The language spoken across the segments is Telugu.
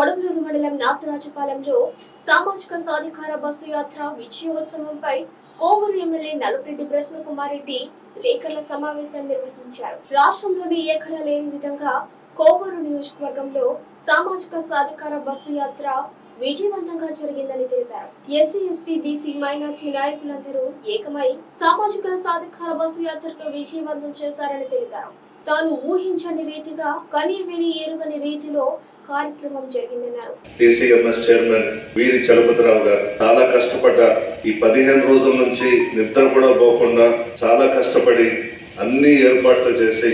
కొడవలూరు మండలం నాగరాజపాలెంలో సామాజిక సాధికార బస్సు యాత్ర విజయోత్సవంపై కోవూరు ఎమ్మెల్యే నలుపురెడ్డి ప్రశ్న కుమార్ రెడ్డి సమావేశం నిర్వహించారు. రాష్ట్రంలోని ఎక్కడా లేని విధంగా కోవూరు నియోజకవర్గంలో సామాజిక సాధికార బస్సు యాత్ర విజయవంతంగా జరిగిందని తెలిపారు. ఎస్సీ ఎస్టీ బీసీ మైనార్టీ నాయకులందరూ ఏకమై సామాజిక సాధికార బస్సు యాత్రను విజయవంతం చేశారని తెలిపారు. తాను ఊహించని రీతిగా కని విని ఎరుగని రీతిలో కార్యక్రమం జరిగిందన్నారు. టీసీఎంఎస్ చైర్మన్ వీరి చలపతిరావు గారు చాలా కష్టపడ్డారు ఈ పదిహేను రోజుల నుంచి నిద్ర కూడా పోకుండా చాలా కష్టపడి అన్ని ఏర్పాట్లు చేసి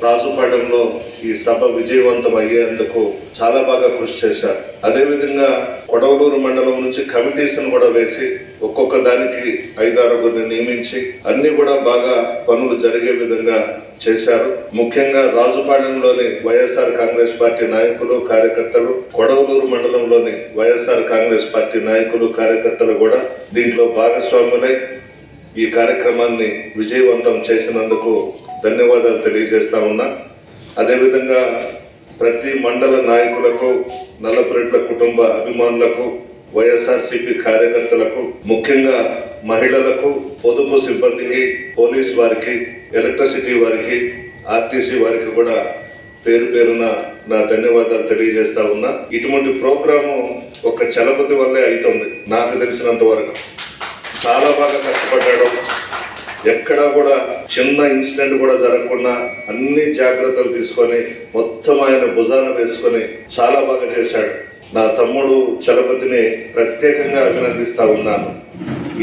రాజుపాలెంలో ఈ సభ విజయవంతం అయ్యేందుకు చాలా బాగా కృషి చేశారు. అదేవిధంగా కొడవలూరు మండలం నుంచి కమిటీస్ కూడా వేసి ఒక్కొక్క దానికి ఐదారుగురిని నియమించి అన్ని కూడా బాగా పనులు జరిగే విధంగా చేశారు. ముఖ్యంగా రాజుపాలెంలోని వైఎస్ఆర్ కాంగ్రెస్ పార్టీ నాయకులు కార్యకర్తలు కొడవలూరు మండలంలోని వైఎస్ఆర్ కాంగ్రెస్ పార్టీ నాయకులు కార్యకర్తలు కూడా దీంట్లో భాగస్వాములై ఈ కార్యక్రమాన్ని విజయవంతం చేసినందుకు ధన్యవాదాలు తెలియజేస్తా ఉన్నా. అదేవిధంగా ప్రతి మండల నాయకులకు నల్లపురెడ్ల కుటుంబ అభిమానులకు వైఎస్ఆర్సీపీ కార్యకర్తలకు ముఖ్యంగా మహిళలకు పొదుపు సిబ్బందికి పోలీస్ వారికి ఎలక్ట్రిసిటీ వారికి ఆర్టీసీ వారికి కూడా పేరు పేరున నా ధన్యవాదాలు తెలియజేస్తా ఉన్నా. ఇటువంటి ప్రోగ్రాము ఒక చలపతి వల్లే అవుతుంది నాకు తెలిసినంత వరకు చాలా బాగా కష్టపడ్డాడు. ఎక్కడా కూడా చిన్న ఇన్సిడెంట్ కూడా జరగకుండా అన్ని జాగ్రత్తలు తీసుకొని మొత్తం ఆయన భుజాన వేసుకొని చాలా బాగా చేశాడు. నా తమ్ముడు చలపతిని ప్రత్యేకంగా అభినందిస్తా ఉన్నాను.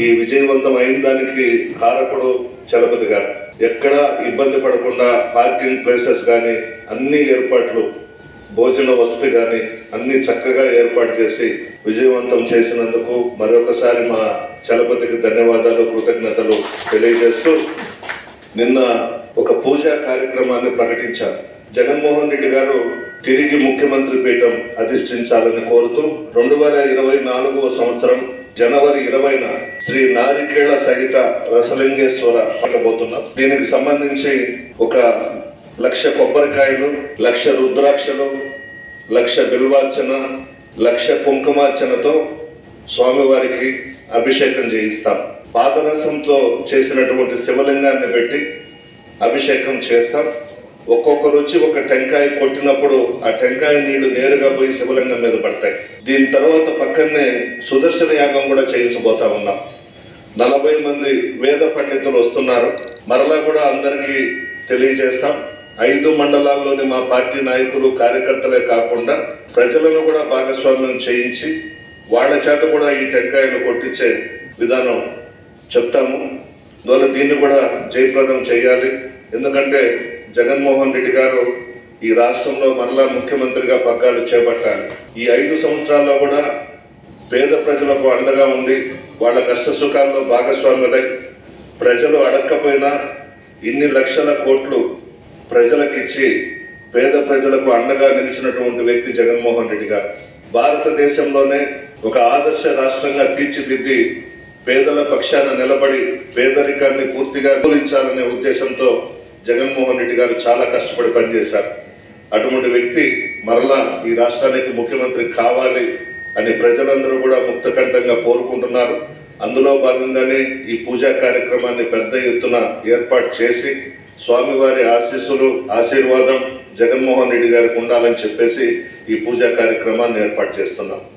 ఈ విజయవంతం అయిన దానికి కారకుడు చలపతి గారు. ఎక్కడా ఇబ్బంది పడకుండా పార్కింగ్ ప్లేసెస్ కానీ అన్ని ఏర్పాట్లు భోజన వసతి కానీ అన్ని చక్కగా ఏర్పాటు చేసి విజయవంతం చేసినందుకు మరొకసారి మా చలపతికి ధన్యవాదాలు కృతజ్ఞతలు తెలియజేస్తూ నిన్న ఒక పూజా కార్యక్రమాన్ని ప్రకటించారు. జగన్మోహన్ రెడ్డి గారు తిరిగి ముఖ్యమంత్రి పీఠం అధిష్ఠించాలని కోరుతూ రెండు వేల ఇరవై నాలుగవ సంవత్సరం జనవరి ఇరవైన శ్రీ నారికేళ సహిత రసలింగేశ్వర పట్టబోతున్నాం దీనికి సంబంధించి ఒక లక్ష కొబ్బరికాయలు లక్ష రుద్రాక్షలు లక్ష బిల్వార్చన లక్ష కుంకుమార్చనతో స్వామివారికి అభిషేకం చేయిస్తాం. పాదరసంతో చేసినటువంటి శివలింగాన్ని పెట్టి అభిషేకం చేస్తాం. ఒక్కొక్క రుచి ఒక టెంకాయ కొట్టినప్పుడు ఆ టెంకాయ నీళ్ళు నేరుగా పోయి శివలింగం మీద పడతాయి. దీని తర్వాత పక్కనే సుదర్శన యాగం కూడా చేయించబోతా ఉన్నాం. నలభై మంది వేద పండితులు వస్తున్నారు. మరలా కూడా అందరికీ తెలియజేస్తాం. ఐదు మండలాల్లోని మా పార్టీ నాయకులు కార్యకర్తలే కాకుండా ప్రజలను కూడా భాగస్వామ్యం చేయించి వాళ్ళ చేత కూడా ఈ టెంకాయలు కొట్టించే విధానం చెప్తాము. అందువల్ల దీన్ని కూడా జయప్రదం చేయాలి. ఎందుకంటే జగన్మోహన్ రెడ్డి గారు ఈ రాష్ట్రంలో మరలా ముఖ్యమంత్రిగా పగ్గాలు చేపట్టాలి. ఈ ఐదు సంవత్సరాల్లో కూడా పేద ప్రజలకు అండగా ఉండి వాళ్ళ కష్ట సుఖాల్లో భాగస్వాములై ప్రజలు అడక్కపోయినా ఇన్ని లక్షల కోట్లు ప్రజలకిచ్చి పేద ప్రజలకు అండగా నిలిచినటువంటి వ్యక్తి జగన్మోహన్ రెడ్డి గారు. భారతదేశంలోనే ఒక ఆదర్శ రాష్ట్రంగా తీర్చిదిద్ది పేదల పక్షాన నిలబడి పేదరికాన్ని పూర్తిగా అనుకూలించాలనే ఉద్దేశంతో జగన్మోహన్ రెడ్డి గారు చాలా కష్టపడి పనిచేశారు. అటువంటి వ్యక్తి మరలా ఈ రాష్ట్రానికి ముఖ్యమంత్రి కావాలి అని ప్రజలందరూ కూడా ముక్తకంఠంగా కోరుకుంటున్నారు. అందులో భాగంగానే ఈ పూజా కార్యక్రమాన్ని పెద్ద ఎత్తున ఏర్పాటు చేసి స్వామివారి ఆశీస్సులు ఆశీర్వాదం జగన్మోహన్ రెడ్డి గారికి ఉండాలని చెప్పేసి ఈ పూజా కార్యక్రమాన్ని ఏర్పాటు చేస్తున్నాం.